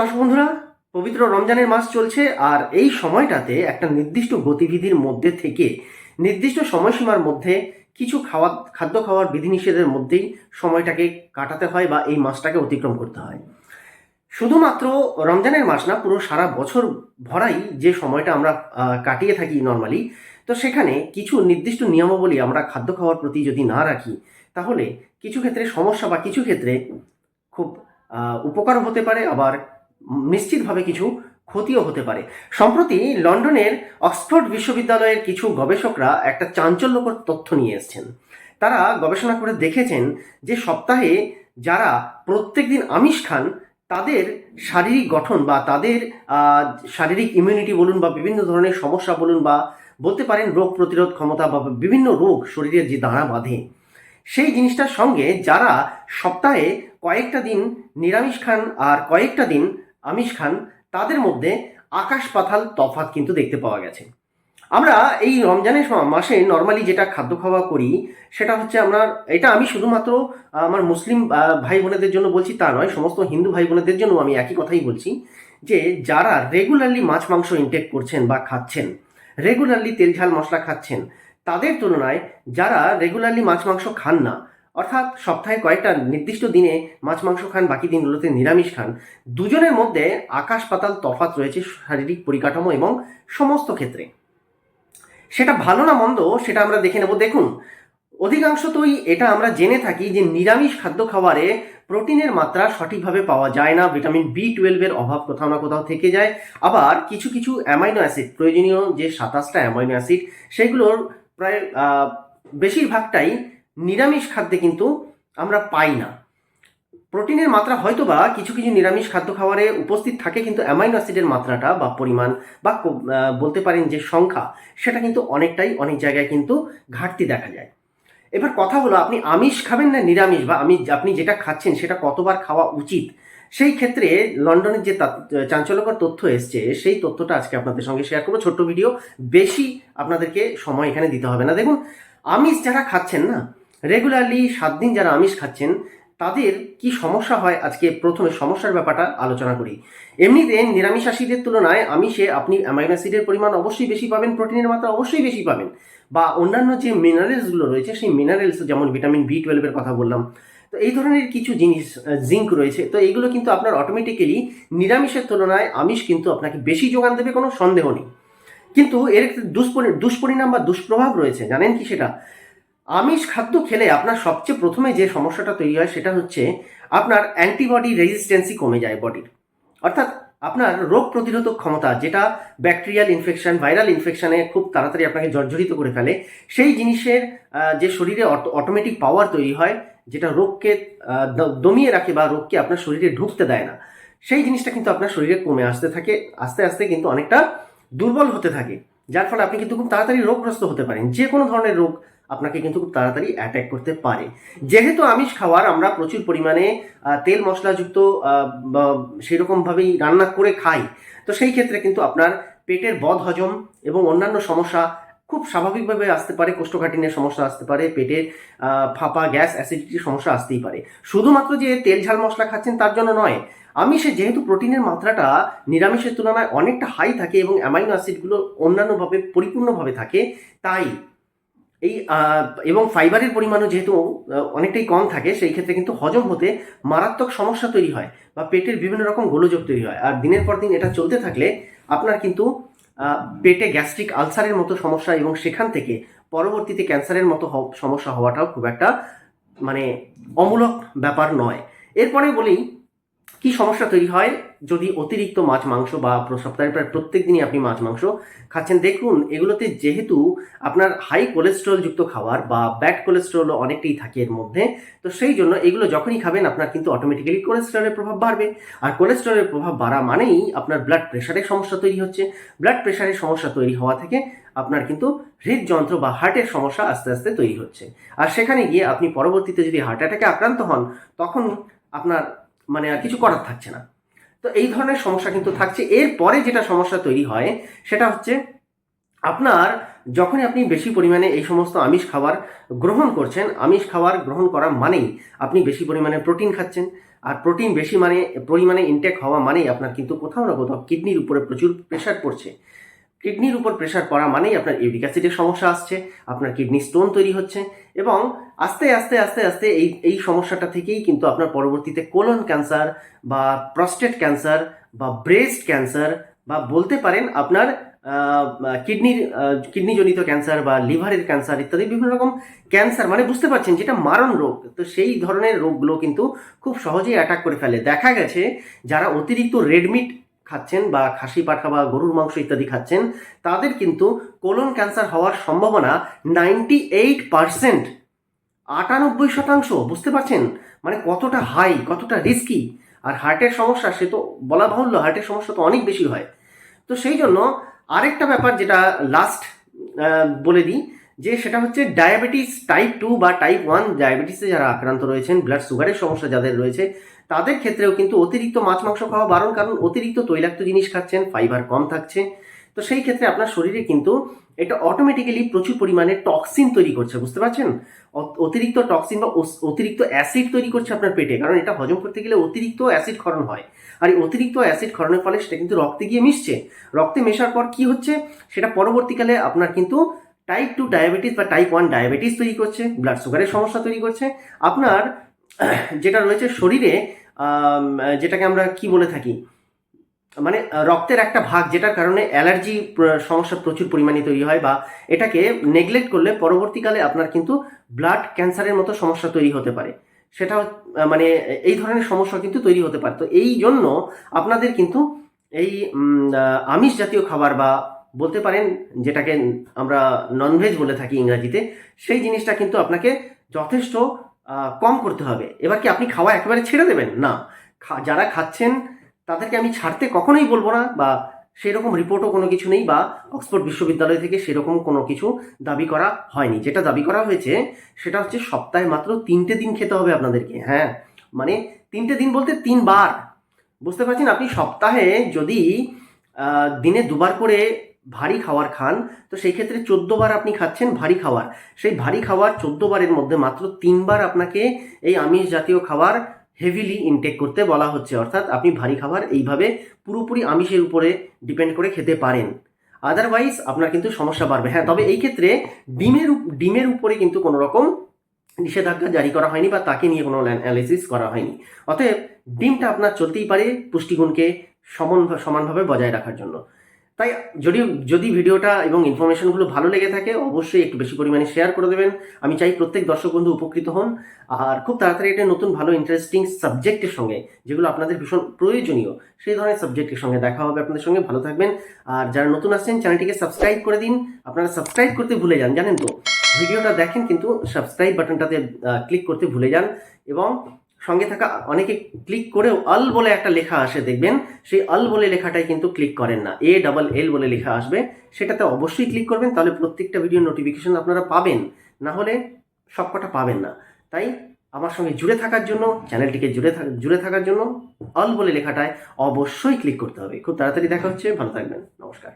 দর্শক বন্ধুরা, পবিত্র রমজানের মাস চলছে আর এই সময়টাতে একটা নির্দিষ্ট গতিবিধির মধ্যে থেকে, নির্দিষ্ট সময়সীমার মধ্যে কিছু খাওয়া, খাদ্য খাওয়ার বিধিনিষেধের মধ্যেই সময়টাকে কাটাতে হয় বা এই মাসটাকে অতিক্রম করতে হয়। শুধুমাত্র রমজানের মাস না, পুরো সারা বছর ভরাই যে সময়টা আমরা কাটিয়ে থাকি নর্মালি তো সেখানে কিছু নির্দিষ্ট নিয়মাবলী আমরা খাদ্য খাওয়ার প্রতি যদি না রাখি, তাহলে কিছু ক্ষেত্রে সমস্যা বা কিছু ক্ষেত্রে খুব উপকার হতে পারে, আবার নিশ্চিতভাবে কিছু ক্ষতিও হতে পারে। সম্প্রতি লন্ডনের অক্সফোর্ড বিশ্ববিদ্যালয়ের কিছু গবেষকরা একটা চাঞ্চল্যকর তথ্য নিয়ে এসেছেন। তারা গবেষণা করে দেখেছেন যে সপ্তাহে যারা প্রত্যেকদিন আমিষ খান, তাদের শারীরিক গঠন বা তাদের শারীরিক ইমিউনিটি বলুন বা বিভিন্ন ধরনের সমস্যা বলুন বা বলতে পারেন রোগ প্রতিরোধ ক্ষমতা বা বিভিন্ন রোগ শরীরে যে দাঁড়া বাঁধে, সেই জিনিসটার সঙ্গে যারা সপ্তাহে কয়েকটা দিন নিরামিষ খান আর কয়েকটা দিন আমিষ খান, তাদের মধ্যে আকাশ পাতাল তফাৎ কিন্তু দেখতে পাওয়া গেছে। আমরা এই রমজানের মাসে নর্মালি যেটা খাদ্য খাওয়া করি, সেটা হচ্ছে আমরা, এটা আমি শুধুমাত্র আমার মুসলিম ভাই বোনেদের জন্য বলছি তা নয়, সমস্ত হিন্দু ভাই বোনেদের জন্য আমি একই কথাই বলছি যে, যারা রেগুলারলি মাছ, মাংস ইনটেক করছেন বা খাচ্ছেন রেগুলারলি তেল, ঝাল, মশলা খাচ্ছেন, তাদের তুলনায় যারা রেগুলারলি মাছ, মাংস খান না অর্থাৎ সপ্তাহে কয়েকটা নির্দিষ্ট দিনে মাছ, মাংস খান, বাকি দিনগুলোতে নিরামিষ খান। দুজনের মধ্যে আকাশ পাতাল তফাৎ রয়েছে শারীরিক পরিকাঠামো এবং সমস্ত ক্ষেত্রে। সেটা ভালো না মন্দ, সেটা আমরা দেখে নেব। দেখুন, অধিকাংশতই এটা আমরা জেনে থাকি যে নিরামিষ খাদ্য খাবারে প্রোটিনের মাত্রা সঠিকভাবে পাওয়া যায় না। ভিটামিন বি টুয়েলভের অভাব কোথাও না কোথাও থেকে যায়। আবার কিছু কিছু অ্যামাইনো অ্যাসিড, প্রয়োজনীয় যে সাতাশটা অ্যামাইনো অ্যাসিড, সেগুলোর প্রায় বেশিরভাগটাই নিরামিষ খাদ্যে কিন্তু আমরা পাই না। প্রোটিনের মাত্রা হয়তো বা কিছু কিছু নিরামিষ খাদ্য খাবারে উপস্থিত থাকে, কিন্তু অ্যামাইনো অ্যাসিডের মাত্রাটা বা পরিমাণ বা বলতে পারেন যে সংখ্যা, সেটা কিন্তু অনেকটাই অনেক জায়গায় কিন্তু ঘাটতি দেখা যায়। এবার কথা হলো, আপনি আমিষ খাবেন না নিরামিষ বা আমি, আপনি যেটা খাচ্ছেন সেটা কতবার খাওয়া উচিত? সেই ক্ষেত্রে লন্ডনের যে চাঞ্চল্যকর তথ্য এসছে, সেই তথ্যটা আজকে আপনাদের সঙ্গে শেয়ার করব। ছোট্ট ভিডিও, বেশি আপনাদেরকে সময় এখানে দিতে হবে না। দেখুন, আমিষ যারা খাচ্ছেন না রেগুলারলি সাত দিন যারা আমিষ খাচ্ছেন, তাদের কি সমস্যা হয়? আজকে প্রথমে সমস্যার ব্যাপারটা আলোচনা করি। এমনিতে নিরামিষাশীদের তুলনায় আমিষে আপনি অ্যামাইনো অ্যাসিডের পরিমাণ অবশ্যই বেশি পাবেন, প্রোটিনের মাত্রা অবশ্যই বেশি পাবেন। বা অন্যান্য যে মিনারেলসগুলো রয়েছে, সেই মিনারেলস যেমন ভিটামিন বি টুয়েলভের কথা বললাম, তো এই ধরনের কিছু জিনিস জিঙ্ক রয়েছে, তো এইগুলো কিন্তু আপনার অটোমেটিক্যালি নিরামিষের তুলনায় আমিষ কিন্তু আপনাকে বেশি যোগান দেবে, কোনো সন্দেহ নেই। কিন্তু এর একটি দুষ্পরি, দুষ্পরিণাম বা দুষ্প্রভাব রয়েছে, জানেন কি সেটা? আমিষ খাদ্য খেলে আপনার সবচেয়ে প্রথমে যে সমস্যাটা তৈরি হয় সেটা হচ্ছে আপনার অ্যান্টিবডি রেজিস্ট্যান্সই কমে যায় বডির। অর্থাৎ আপনার রোগ প্রতিরোধক ক্ষমতা, যেটা ব্যাকটেরিয়াল ইনফেকশন, ভাইরাল ইনফেকশনে খুব তাড়াতাড়ি আপনাকে জর্জরিত করে ফেলে, সেই জিনিসের যে শরীরে অটোমেটিক পাওয়ার তৈরি হয়, যেটা রোগকে দমিয়ে রাখে বা রোগকে আপনার শরীরে ঢুকতে দেয় না, সেই জিনিসটা কিন্তু আপনার শরীরে কমে আসতে থাকে, আস্তে আস্তে কিন্তু অনেকটা দুর্বল হতে থাকে। যার ফলে আপনি কিন্তু খুব তাড়াতাড়ি রোগগ্রস্ত হতে পারেন। যে কোনো ধরনের রোগ আপনাকে কিন্তু খুব তাড়াতাড়ি অ্যাটাক করতে পারে। যেহেতু আমিষ খাওয়ার আমরা প্রচুর পরিমাণে তেল মশলাযুক্ত সেরকমভাবেই রান্না করে খাই, তো সেই ক্ষেত্রে কিন্তু আপনার পেটের বদ হজম এবং অন্যান্য সমস্যা খুব স্বাভাবিকভাবে আসতে পারে, কোষ্ঠকাঠিন্যের সমস্যা আসতে পারে পেটের ফাঁপা, গ্যাস, অ্যাসিডিটির সমস্যা আসতেই পারে। শুধুমাত্র যে তেল ঝাল মশলা খাচ্ছেন তার জন্য নয়, আমিষে যেহেতু প্রোটিনের মাত্রাটা নিরামিষের তুলনায় অনেকটা হাই থাকে এবং অ্যামাইনো অ্যাসিডগুলো অন্যান্যভাবে, পরিপূর্ণভাবে থাকে, তাই এই এবং ফাইবারের পরিমাণও যেহেতু অনেকটাই কম থাকে, সেই ক্ষেত্রে কিন্তু হজম হতে মারাত্মক সমস্যা তৈরি হয় বা পেটের বিভিন্ন রকম গোলযোগ তৈরি হয়। আর দিনের পর দিন এটা চলতে থাকলে আপনার কিন্তু পেটে গ্যাস্ট্রিক আলসারের মতো সমস্যা এবং সেখান থেকে পরবর্তীতে ক্যান্সারের মতো সমস্যা হওয়াটাও খুব একটা মানে অমূলক ব্যাপার নয়। এরপরে বলি কি সমস্যা তৈরি হয়? যদি অতিরিক্ত মাছ, মাংস বা সপ্তাহের প্রায় প্রত্যেক দিনই আপনি মাছ, মাংস খাচ্ছেন, দেখুন এগুলোতে যেহেতু আপনার হাই কোলেস্ট্রল যুক্ত খাবার বা ব্যাড কোলেস্ট্রল অনেকটাই থাকে এর মধ্যে, তো সেই জন্য এগুলো যখনই খাবেন, আপনার কিন্তু অটোমেটিক্যালি কোলেস্ট্রলের প্রভাব বাড়বে। আর কোলেস্ট্রলের প্রভাব বাড়া মানেই আপনার ব্লাড প্রেশারের সমস্যা তৈরি হচ্ছে। ব্লাড প্রেশারের সমস্যা তৈরি হওয়া থেকে আপনার কিন্তু হৃদযন্ত্র বা হার্টের সমস্যা আস্তে আস্তে তৈরি হচ্ছে। আর সেখানে গিয়ে আপনি পরবর্তীতে যদি হার্ট অ্যাটাকে আক্রান্ত হন, তখন আপনার মানে আর কিছু করার থাকছে না। তো এই ধরনের সমস্যা কিন্তু থাকছে। এরপরে যেটা সমস্যা তৈরি হয়, সেটা হচ্ছে আপনার যখনই আপনি বেশি পরিমাণে এই সমস্ত আমিষ খাবার গ্রহণ করছেন, আমিষ খাবার গ্রহণ করা মানেই আপনি বেশি পরিমাণে প্রোটিন খাচ্ছেন। আর প্রোটিন বেশি মানে পরিমাণে ইনটেক হওয়া মানেই আপনার কিন্তু কোথাও না কোথাও কিডনির উপরে প্রচুর প্রেশার পড়ছে। কিডনির উপর প্রেশার পড়া মানেই আপনার ইউরিক অ্যাসিডের সমস্যা আসছে, আপনার কিডনি স্টোন তৈরি হচ্ছে এবং আস্তে আস্তে আস্তে আস্তে এই এই সমস্যাটা থেকেই কিন্তু আপনার পরবর্তীতে কোলন ক্যান্সার বা প্রস্টেট ক্যান্সার বা ব্রেস্ট ক্যান্সার বা বলতে পারেন আপনার কিডনির কিডনিজনিত ক্যান্সার বা লিভারের ক্যান্সার ইত্যাদি বিভিন্ন রকম ক্যান্সার মানে বুঝতে পারছেন যেটা মারণ রোগ। তো সেই ধরনের রোগগুলো কিন্তু খুব সহজেই অ্যাটাক করে ফেলে। দেখা গেছে যারা অতিরিক্ত রেডমিট খাচ্ছেন বা খাসি পাঠা বা গরুর মাংস ইত্যাদি খাচ্ছেন, তাদের কিন্তু কোলন ক্যান্সার হওয়ার সম্ভাবনা নাইনটি এইট পারসেন্ট আটানব্বই শতাংশ, বুঝতে পারছেন? মানে কতটা হাই কতটা রিস্কি আর হার্টের সমস্যা, সে তো বলা বাহুল্য হার্টের সমস্যা তো অনেক বেশি হয়। তো সেই জন্য আরেকটা ব্যাপার যেটা লাস্ট বলে দিই, যে সেটা হচ্ছে ডায়াবেটিস টাইপ টু বা টাইপ ওয়ান ডায়াবেটিসে যারা আক্রান্ত রয়েছেন ব্লাড সুগারের সমস্যা যাদের রয়েছে তাদের ক্ষেত্রেও কিন্তু অতিরিক্ত মাছ, মাংস খাওয়া বারণ কারণ অতিরিক্ত তৈলাক্ত জিনিস খাচ্ছেন ফাইবার কম থাকছে। তো সেই ক্ষেত্রে আপনার শরীরে কিন্তু এটা অটোমেটিক্যালি প্রচুর পরিমাণে টক্সিন তৈরি করছে, বুঝতে পারছেন? অতিরিক্ত টক্সিন বা অতিরিক্ত অ্যাসিড তৈরি করছে আপনার পেটে, কারণ এটা হজম করতে গেলে অতিরিক্ত অ্যাসিড ক্ষরণ হয়। আর এই অতিরিক্ত অ্যাসিড ক্ষরণের ফলে সেটা কিন্তু রক্তে গিয়ে মিশছে। রক্তে মেশার পর কি হচ্ছে? সেটা পরবর্তীকালে আপনার কিন্তু টাইপ টু ডায়াবেটিস বা টাইপ ওয়ান ডায়াবেটিস তৈরি করছে ব্লাড সুগারের সমস্যা তৈরি করছে। আপনার যেটা রয়েছে শরীরে যেটাকে আমরা কি বলে থাকি মানে রক্তের একটা ভাগ যেটার কারণে অ্যালার্জি সমস্যা প্রচুর পরিমাণে তৈরি হয় বা এটাকে নেগলেক্ট করলে পরবর্তীকালে আপনার কিন্তু ব্লাড ক্যান্সারের মতো সমস্যা তৈরি হতে পারে। সেটা মানে এই ধরনের সমস্যা কিন্তু তৈরি হতে পারে। তো এই জন্য আপনাদের কিন্তু এই আমিষ জাতীয় খাবার বা বলতে পারেন যেটাকে আমরা ননভেজ বলে থাকি ইংরাজিতে, সেই জিনিসটা কিন্তু আপনাকে যথেষ্ট কম করতে হবে। এবার কি আপনি খাওয়া একেবারে ছেড়ে দেবেন? না। যারা খাচ্ছেন, তাদেরকে আমি ছাড়তে কখনোই বলব না বা সেরকম রিপোর্টও কোনো কিছু নেই বা অক্সফোর্ড বিশ্ববিদ্যালয় থেকে সেরকম কোনো কিছু দাবি করা হয়নি। যেটা দাবি করা হয়েছে, সেটা হচ্ছে সপ্তাহে মাত্র তিনটে দিন খেতে হবে আপনাদেরকে। হ্যাঁ? মানে তিনটে দিন বলতে তিনবার। বুঝতে পারছেন? আপনি সপ্তাহে যদি দিনে দুবার করে ভারী খাবার খান, তো সেই ক্ষেত্রে বার আপনি খাচ্ছেন ভারী খাবার। সেই ভারী চোদ্দ বারের মধ্যে মাত্র তিনবার আপনাকে এই আমিষ জাতীয় খাবার হেভিলি ইনটেক করতে বলা হচ্ছে। অর্থাৎ আপনি ভারী খাবার এইভাবে পুরোপুরি আমিষের উপরে ডিপেন্ড করে খেতে পারেন। আদারওয়াইজ আপনার কিন্তু সমস্যা বাড়বে। হ্যাঁ তবে এই ক্ষেত্রে ডিমের ডিমের উপরে কিন্তু কোনো রকম নিষেধাজ্ঞা জারি করা হয়নি বা তাকে নিয়ে কোনো অ্যানালিসিস করা হয়নি। অতএব ডিমটা আপনার চলতেই পারে পুষ্টিগুণকে সমান, সমানভাবে বজায় রাখার জন্য। তাই যদি যদি ভিডিওটা এবং ইনফরমেশনগুলো ভালো লেগে থাকে, অবশ্যই একটু বেশি পরিমাণে শেয়ার করে দেবেন। আমি চাই প্রত্যেক দর্শক বন্ধু উপকৃত হন। আর খুব তাড়াতাড়ি একটা নতুন ভালো ইন্টারেস্টিং সাবজেক্টের সঙ্গে, যেগুলো আপনাদের ভীষণ প্রয়োজনীয়, সেই ধরনের সাবজেক্টের সঙ্গে দেখা হবে আপনাদের সঙ্গে। ভালো থাকবেন। আর যারা নতুন আসছেন চ্যানেলটিকে সাবস্ক্রাইব করে দিন। আপনারা সাবস্ক্রাইব করতে ভুলে যান, জানেন তো? ভিডিওটা দেখেন, কিন্তু সাবস্ক্রাইব বাটনটাতে ক্লিক করতে ভুলে যান। এবং সঙ্গে থাকা অনেকে ক্লিক করেও আল বলে একটা লেখা আসে, দেখবেন? সেই আল বলে লেখাটাই কিন্তু ক্লিক করেন না। এ ডাবল এল বলে লেখা আসবে। সেটাতে অবশ্যই ক্লিক করবেন, তাহলে প্রত্যেকটা ভিডিও নোটিফিকেশন আপনারা পাবেন। না হলে সবকটা পাবেন না। তাই আমার সঙ্গে জুড়ে থাকার জন্য চ্যানেলটিকে জুড়ে জুড়ে থাকার জন্য অল বলে লেখাটায় অবশ্যই ক্লিক করতে হবে। খুব তাড়াতাড়ি দেখা হচ্ছে। ভালো থাকবেন। নমস্কার।